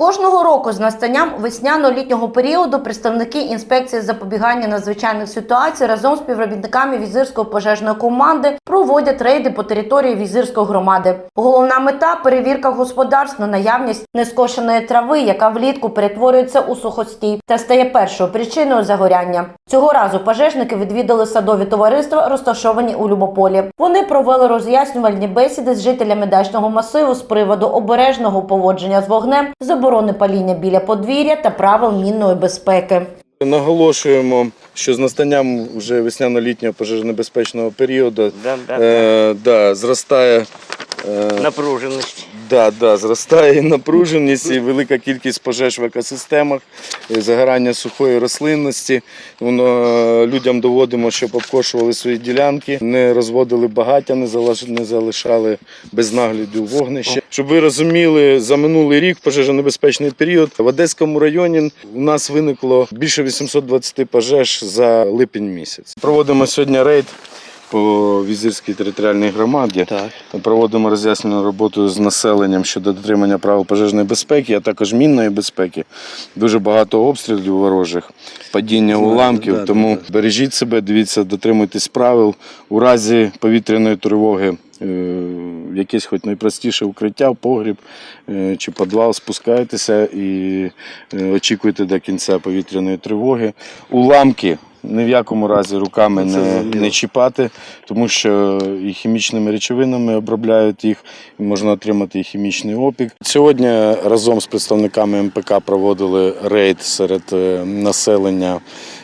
Кожного року з настанням весняно-літнього періоду представники інспекції запобігання надзвичайних ситуацій разом з співробітниками візирської пожежної команди проводять рейди по території візирської громади. Головна мета перевірка господарств на наявність нескошеної трави, яка влітку перетворюється у сухостій та стає першою причиною загоряння. Цього разу пожежники відвідали садові товариства, розташовані у Любополі. Вони провели роз'яснювальні бесіди з жителями дачного масиву з приводу обережного поводження з вогнем, заборони паління біля подвір'я та правил мінної безпеки. Наголошуємо, що з настанням вже весняно-літнього пожежонебезпечного періоду Да, да, е, да, зростає, е, Напруженість. Да, да, зростає напруженість і велика кількість пожеж в екосистемах, загорання сухої рослинності. Воно, людям доводимо, щоб обкошували свої ділянки, не розводили багаття, не залишали без нагляду вогнище. Щоб ви розуміли, за минулий рік, пожежонебезпечний період, в Одеському районі у нас виникло більше 820 пожеж за липень місяць. Проводимо сьогодні рейд по візирській територіальній громаді. Так. Проводимо роз'яснену роботу з населенням щодо дотримання правил пожежної безпеки, а також мінної безпеки. Дуже багато обстрілів ворожих, падіння уламків. да, тому да, бережіть себе, дивіться, дотримуйтесь правил. У разі повітряної тривоги е, якесь хоч найпростіше укриття, погріб е, чи підвал, спускайтеся і е, очікуйте до кінця повітряної тривоги. Уламки. Ні в якому разі руками не, не чіпати, тому що і хімічними речовинами обробляють їх, і можна отримати і хімічний опік. Сьогодні разом з представниками МПК проводили рейд серед е, населення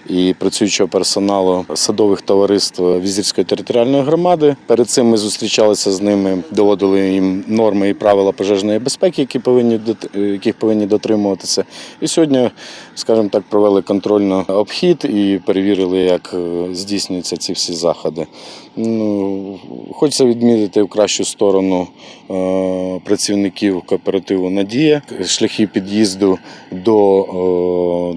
і працюючого персоналу садових товариств Візірської територіальної громади. Перед цим ми зустрічалися з ними, доводили їм норми і правила пожежної безпеки, які повинні е, яких повинні дотримуватися. І сьогодні, скажімо так, провели контрольно обхід і перевірили, як е, здійснюються ці всі заходи. Ну, хочеться відмітити в кращу сторону е, працівників кооперативу Надія. Шляхи під'їзду до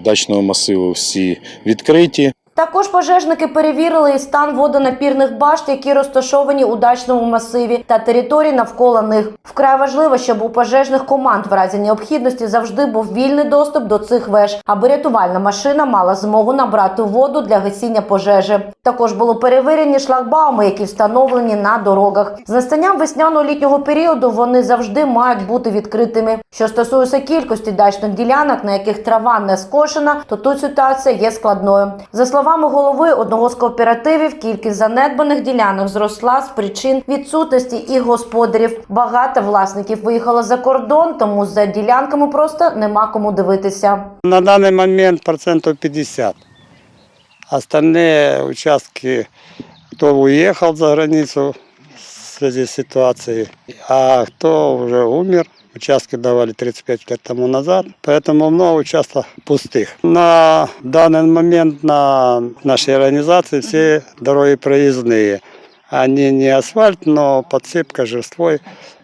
дачного масиву всі відкриті. Також пожежники перевірили і стан водонапірних башт, які розташовані у дачному масиві та території навколо них. Вкрай важливо, щоб у пожежних команд в разі необхідності завжди був вільний доступ до цих веж, аби рятувальна машина мала змогу набрати воду для гасіння пожежі. Також було перевірені шлагбауми, які встановлені на дорогах. З настанням весняно-літнього періоду вони завжди мають бути відкритими. Що стосується кількості дачних ділянок, на яких трава не скошена, то тут ситуація є складною. За словами голови одного з кооперативів, кількість занедбаних ділянок зросла з причин відсутності і господарів. Багато власників виїхало за кордон, тому за ділянками просто нема кому дивитися. На данный момент процентов 50. Остальные участки, кто уехал за границу в связи с ситуацией, а кто уже умер, участки давали 35 лет тому назад, поэтому много участков пустых. На данный момент на нашей организации все дороги проездные. Они не асфальт, но подсыпка, жерствой,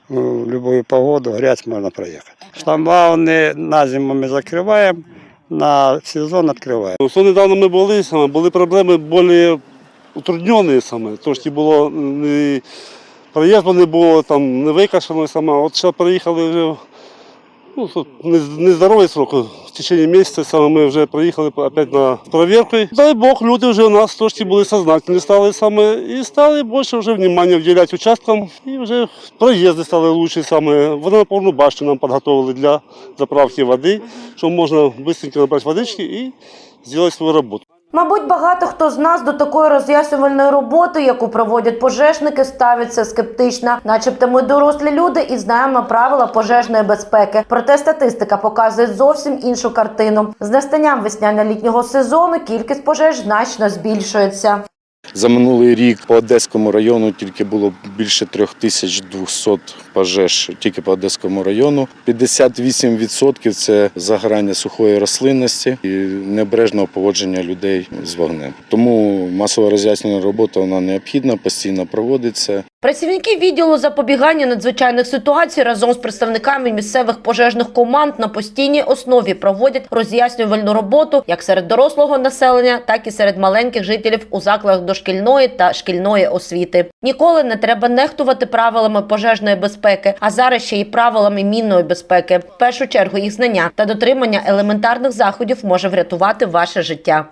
в любую погоду, грязь можно проехать. Шламбауны на зиму мы закрываем, на сезон открываем. Ось недавно ми були, саме, були проблеми більш утруднені саме. Трошки було не, проїзду не було, там не викашено саме. От ще приїхали вже ну, тут не- нездоровий срок. В течение місяця саме ми вже приїхали опять на перевірку. Дай Бог, люди вже у нас трошки були сознательні стали саме і стали більше вже внимання вділяти участкам. І вже проїзди стали лучше саме. Водонапорну башню нам підготовили для заправки води, щоб можна швидко набрати водички і зробити свою роботу. Мабуть, багато хто з нас до такої роз'яснювальної роботи, яку проводять пожежники, ставиться скептично, начебто ми дорослі люди і знаємо правила пожежної безпеки. Проте статистика показує зовсім іншу картину. З настанням весняно-літнього сезону кількість пожеж значно збільшується. За минулий рік по Одеському району тільки було більше 3200 пожеж тільки по Одеському району. 58% – це загорання сухої рослинності і необережного поводження людей з вогнем. Тому масова роз'яснена робота вона необхідна, постійно проводиться. Працівники відділу запобігання надзвичайних ситуацій разом з представниками місцевих пожежних команд на постійній основі проводять роз'яснювальну роботу як серед дорослого населення, так і серед маленьких жителів у закладах дошкільної та шкільної освіти. Ніколи не треба нехтувати правилами пожежної безпеки а зараз ще й правилами мінної безпеки. В першу чергу їх знання та дотримання елементарних заходів може врятувати ваше життя.